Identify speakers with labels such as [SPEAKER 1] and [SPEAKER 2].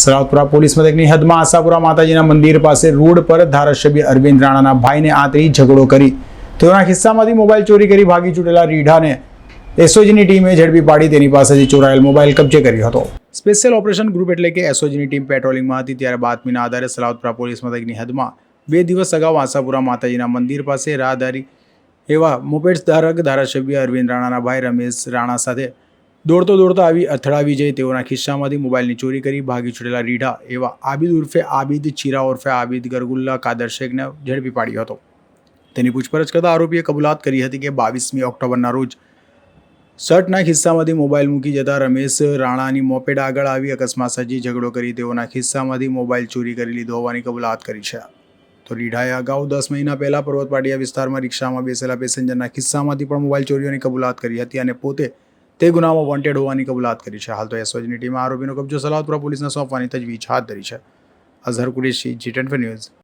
[SPEAKER 1] Salabatpura police મથકની હદમાં આશાપુરા માતાજીના મંદિર પાસે રોડ પર ધારાસભ્ય અરવિંદ રાણાના ભાઈને આંતરી ઝઘડો કરી. તેઓના ખિસ્સામાંથી મોબાઈલ ચોરી કરી ભાગી છૂટેલા રીઢાને એસઓજીની ટીમે ઝડપી પાડી તેની પાસેથી ચોરાયેલ મોબાઈલ કબજે કર્યો હતો. સ્પેશિયલ ઓપરેશન ગ્રુપ એટલે કે એસઓજીની ટીમ પેટ્રોલિંગમાં હતી ત્યારે બાતમીના આધારે સલાવતપુરા પોલીસ મથકની હદમાં બે દિવસ અગાઉ આશાપુરા માતાજીના મંદિર પાસે રાહદારી એવા મોપેડ ધારક ધારાસભ્ય અરવિંદ રાણાના ભાઈ રમેશ રાણા સાથે દોડતો દોડતો આવી અથડાવી જઈ તેઓના ખિસ્સામાંથી મોબાઈલની ચોરી કરી ભાગી છૂટેલા રીઢા એવા આબિદ ઉર્ફે આબિદ ચીરા ઉર્ફે આબિદ ગરગુલ્લા કાદર શેખને ઝડપી પાડ્યો હતો. તેની પૂછપરછ કરતા આરોપીએ કબૂલાત કરી હતી કે બાવીસમી ઓક્ટોબરના રોજ શર્ટના ખિસ્સામાંથી મોબાઈલ મૂકી જતા રમેશ રાણાની મોપેડ આગળ આવી અકસ્માત સર્જી ઝઘડો કરી તેઓના ખિસ્સામાંથી મોબાઈલ ચોરી કરી લીધો હોવાની કબૂલાત કરી છે. તો રીઢાએ અગાઉ દસ મહિના પહેલાં પર્વતપાટિયા વિસ્તારમાં રિક્ષામાં બેસેલા પેસેન્જરના ખિસ્સામાંથી પણ મોબાઈલ ચોરીઓની કબૂલાત કરી હતી અને પોતે તે ગુનામાં વોન્ટેડ હોવાની કબૂલાત કરી છે. હાલ તો એસઓજીની ટીમે આરોપીનો કબજો સલાવતપુરા પોલીસને સોંપવાની તજવીજ હાથ ધરી છે. Azhar Kureshi G ten news